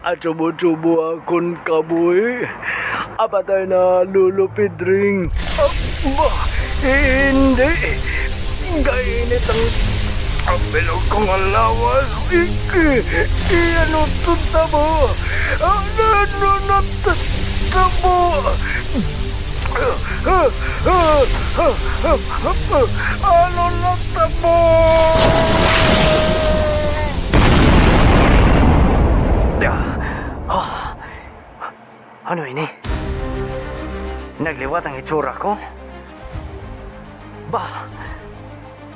At subo-subo akong kaboy. Apatay na lulupid ring. Ah, ba, hindi. Kainit ang ang bilog kong alawas. Iki, ano tabo? Ano, ano, ano, tabo? Ano na tabo? Ano ini? Nagliwat ang itsura ko? Ba,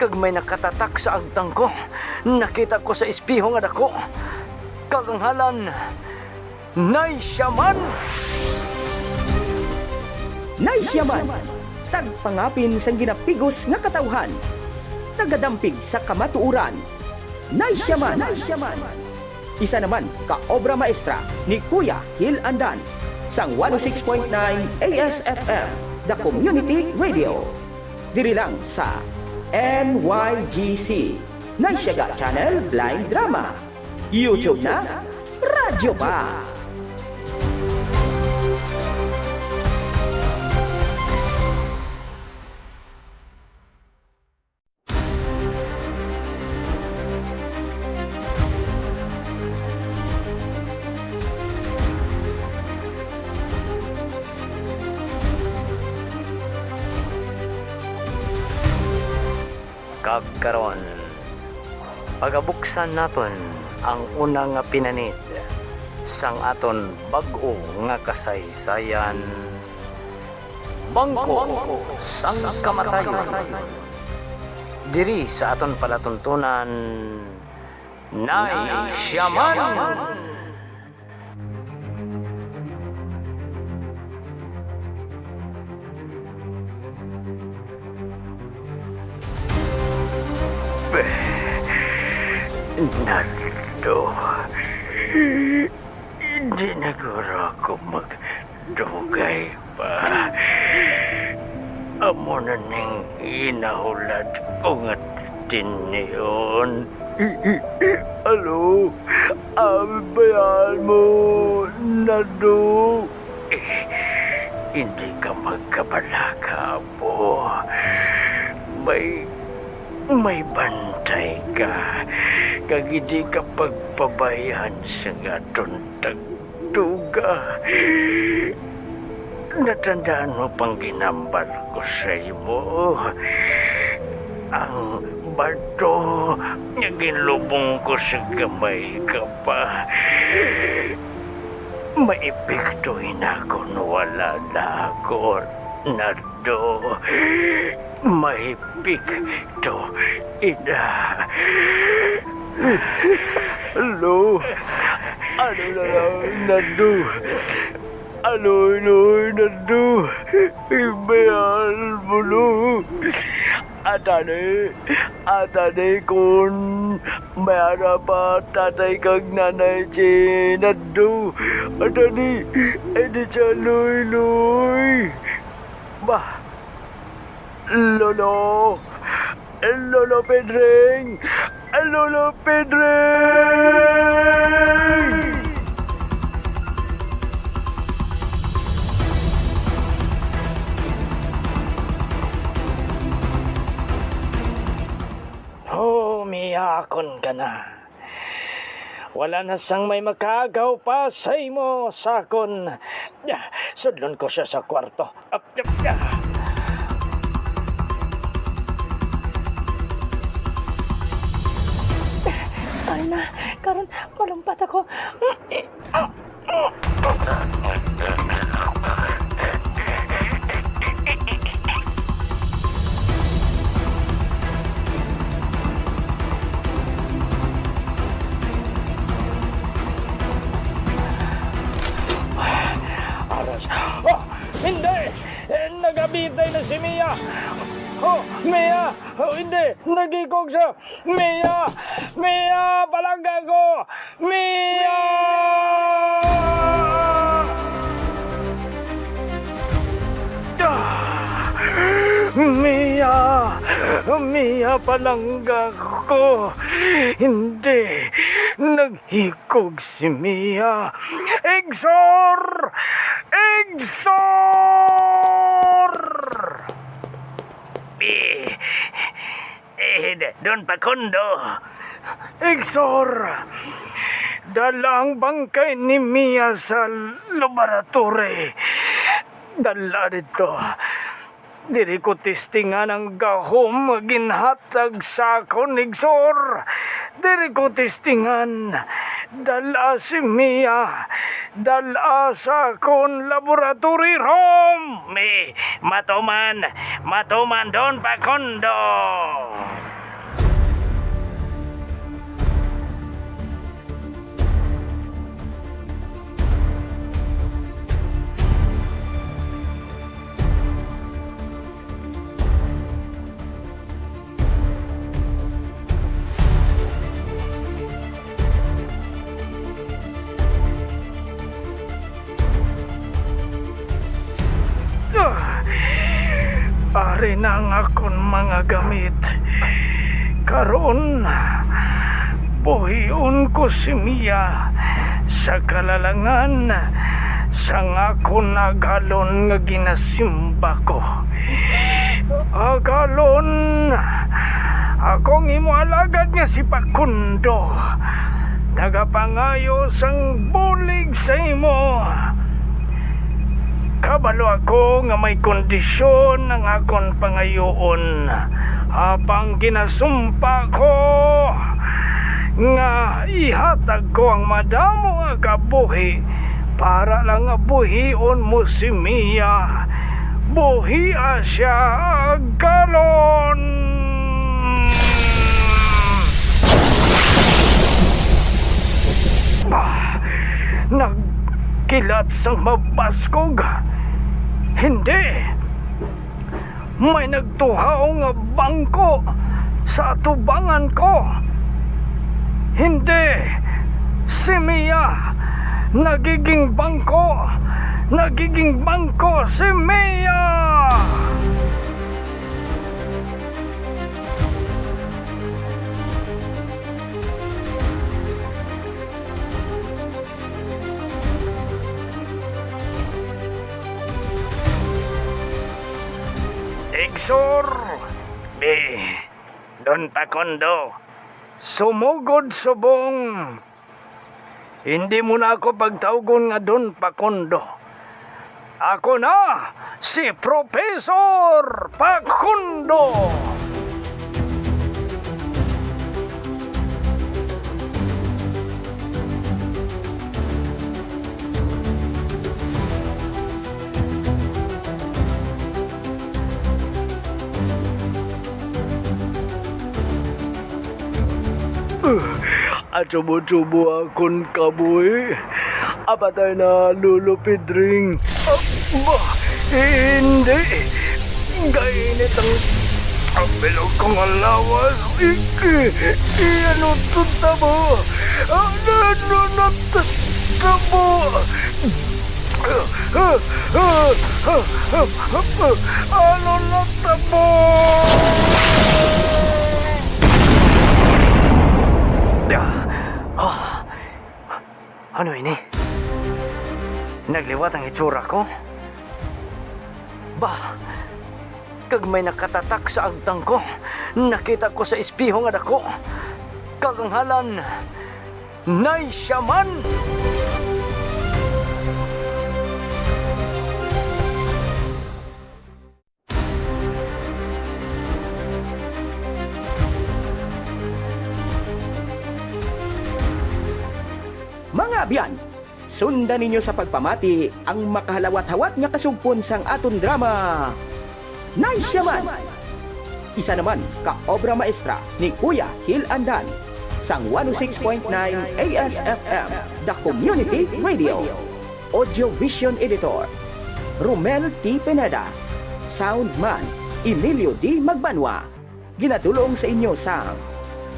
kag may nakatatak sa agtang ko. Nakita ko sa espiho nga dako. Kaganghalan, Nay Shaman! Nice yaman! Tagpangapin sang ginapigos nga katawhan. Tagadampig sa kamatuuran. Nice yaman! Isa naman ka obra maestra ni Kuya Hil Andan sang 106.9 ASFM, The Community Radio. Diri lang sa NYGC, Naisyaga Channel Blind Drama. YouTube na, radyo pa. Kagkaron, pagabuksan naton ang una nga pinanid sang aton bag-o nga kasaysayan. Bangko sang kamatayon. Diri sa aton palatuntunan Nay Shaman Narito. Hindi na guro ako magdugay pa. Amo na ning inahulad ko nga tiniyon. Alo, abayan mo, Nado. Eh, hindi ka magkabalaka po. May may bantay ka. Kag ka pagpabayan sa aton tagtuga. Natandaan mo pang ginambal ko sa imo. Ang bato nga ginlubong ko sa gamay ka pa. Maipiktuin ako no wala na ako. Nardo, mahipik to ina. Hello? Ano na lang, Nardo? Ano, ano, Nardo? Ibayan mo no? Atane, atane kun mayara pa tatay kag nanay si Nardo. Atane, edi siya luy-luy. Bah, Lolo, Lolo Pedring, Lolo Pedring! Humiyakon ka na. Wala na sang may makagaw pa sa imo sakon. Sudlon ko siya sa kwarto. Up, up, ah. Ay na, karon malumpat ako. Aras. Hindi! Nagikog siya! Mia! Mia! Palangga ko! Mia! Mia! Mia, palangga ko! Hindi! naghikog si Mia. Exor! Exor! Eh, eh, Don Pacondo. Exor! Dala ang bangkay ni Mia sa laboratory. Dala dito. Diri ko testingan ang gahom ginhatag sa akon Exor. Diri ko testingan. Dala si Mia. Dala sa akon laboratory room. Me, matuman, matuman Don Pacondo. Ah, Ari na ang akon mga gamit. Karon, buhiun ko si Mia sa kalalangan sa akon agalon nga ginasimba ko. Agalon, akong imualagad nga si Pakundo. Tagapangayo sang bulig sa imo. Kabalo ako nga may kondisyon ng akon pangayoon habang ginasumpa ko nga ihatag ko ang madamo nga kabuhi para lang nga buhion mo si Mia. Buhia siya galon. Bah, nagkilat sang mabaskog. Hindi. May nagtuhaw nga bangko sa atubangan ko. Hindi. Si Mia. Nagiging bangko. Nagiging bangko si Mia. Exor. Eh, Don Pacondo. Sumugod subong. Hindi mo na ako pagtawgon nga Don Pacondo. Ako na si Professor Pacondo. At subo-subo akong kaboy. Apatay na lulupid ring. Aba, hindi. Gainit ang ang bilog kong alawas. Ano tutabo? Ano, ano, natutabo? Ano natabo? Ah, ano ini? Nagliwat ang itsura ko? Ba, kag may nakatatak sa agtang ko, nakita ko sa espiho nga dako. Kaganghalan, Nay Shaman! Mga abyan, sundan ninyo sa pagpamati ang makahalawat-hawat nga kasugpon sang aton drama. Nice yaman! Isa naman ka obra maestra ni Kuya Hil Andan sang 106.9 ASFM, The Community Radio. Audio Vision Editor, Romel T. Pineda. Soundman, Emilio D. Magbanwa. Ginatulong sa inyo sang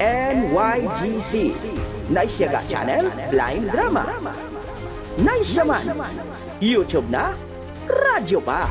NYGC Naisyaga Channel Blind Drama. Nice yaman YouTube na Radyo pa